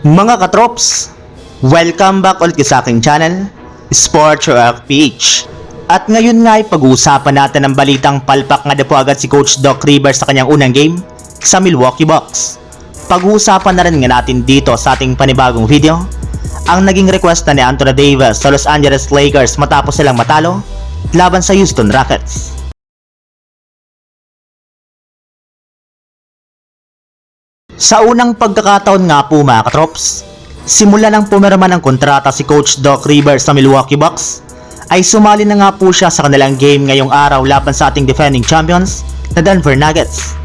Mga katrops, welcome back ulit sa aking channel, Sports Rock PH. At ngayon nga ay pag-uusapan natin ang balitang palpak nga na po agad si Coach Doc Rivers sa kanyang unang game sa Milwaukee Bucks. Pag-uusapan na rin nga natin dito sa ating panibagong video ang naging request na ni Anthony Davis sa Los Angeles Lakers matapos silang matalo laban sa Houston Rockets. Sa unang pagkakataon nga po mga katrops, simula nang pumirma ng kontrata si Coach Doc Rivers sa Milwaukee Bucks, ay sumali na nga po siya sa kanilang game ngayong araw laban sa ating defending champions na Denver Nuggets.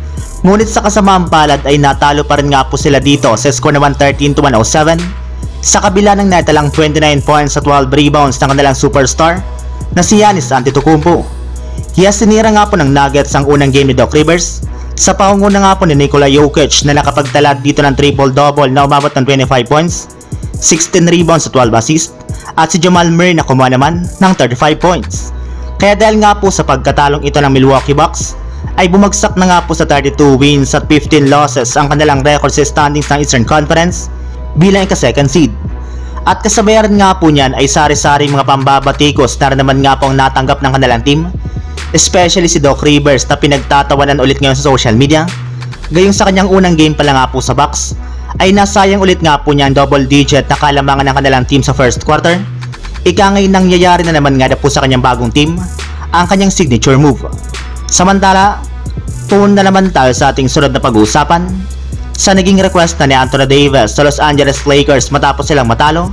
Ngunit sa kasamaang palad ay natalo pa rin nga po sila dito sa score na 113 to 107 sa kabila ng natalang 29 points at 12 rebounds ng kanilang superstar na si Giannis Antetokounmpo. Hiya sinira nga po ng Nuggets ang unang game ni Doc Rivers sa pangunguna nga po ni Nikola Jokic na nakapagtala dito ng triple-double na umabot ng 25 points, 16 rebounds at 12 assists, at si Jamal Murray na kumuha naman ng 35 points. Kaya dahil nga po sa pagkatalong ito ng Milwaukee Bucks, ay bumagsak na nga po sa 32 wins at 15 losses ang kanilang record sa standings ng Eastern Conference bilang ika-second seed. At kasabayan nga po niyan ay sari-sari mga pambabatikos na naman nga po ang natanggap ng kanilang team especially si Doc Rivers na pinagtatawanan ulit ngayon sa social media. Gayong sa kanyang unang game pa lang nga po sa Bucks, ay nasayang ulit nga po niya ang double digit na kalamangan ng kanilang team sa first quarter. Ika ngayon nangyayari na naman nga na po sa kanyang bagong team, ang kanyang signature move. Samantala, tuon na naman tayo sa ating sunod na pag-uusapan sa naging request na ni Anthony Davis sa Los Angeles Lakers matapos silang matalo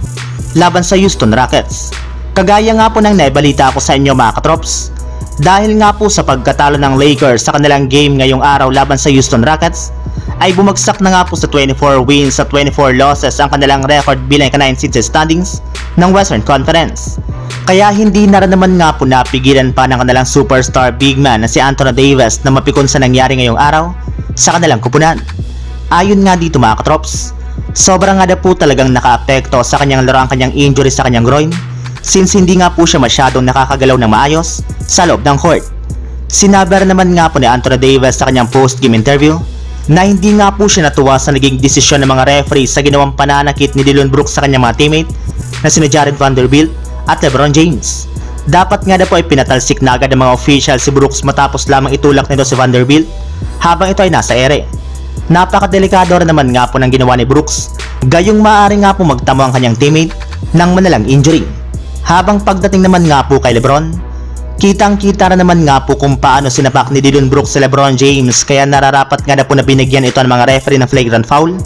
laban sa Houston Rockets. Kagaya nga po ng naibalita ko sa inyo mga katrops, dahil nga po sa pagkatalo ng Lakers sa kanilang game ngayong araw laban sa Houston Rockets, ay bumagsak na nga po sa 24 wins at 24 losses ang kanilang record bilang ka-9 seed sa standings ng Western Conference. Kaya hindi na rin naman nga po napigilan pa ng kanilang superstar big man na si Anthony Davis na mapikon sa nangyari ngayong araw sa kanilang kupunan. Ayon nga dito mga katrops, sobrang nga po talagang nakaapekto sa kanyang laro ang kanyang injury sa kanyang groin since hindi nga po siya masyadong nakakagalaw ng maayos sa loob ng court. Sinabi rin naman nga po ni Anthony Davis sa kanyang post-game interview na hindi nga po siya natuwa sa naging desisyon ng mga referee sa ginawang pananakit ni Dillon Brooks sa kanyang mga teammate na sina Jared Vanderbilt at Lebron James. Dapat nga na po ay pinatalsik na agad ng mga official si Brooks matapos lamang itulak nito si Vanderbilt habang ito ay nasa ere. Napakadelikado rin naman nga po ng ginawa ni Brooks, gayong maaari nga po magtamo ang kanyang teammate ng manalang injury. Habang pagdating naman nga po kay Lebron, kitang kita na naman nga po kung paano sinapak ni Dillon Brooks sa Lebron James kaya nararapat nga na po na binigyan ito ng mga referee ng flagrant foul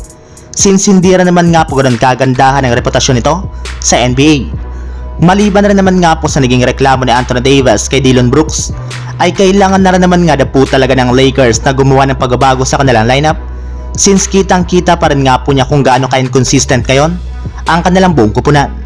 since hindi rin naman nga po ganun kagandahan ang reputasyon nito sa NBA. Maliban na rin naman nga po sa naging reklamo ni Anthony Davis kay Dillon Brooks ay kailangan na rin naman nga na po talaga ng Lakers na gumawa ng pagbabago sa kanilang lineup since kitang kita pa rin nga po niya kung gaano ka-inconsistent kayon ang kanilang buong kupunan.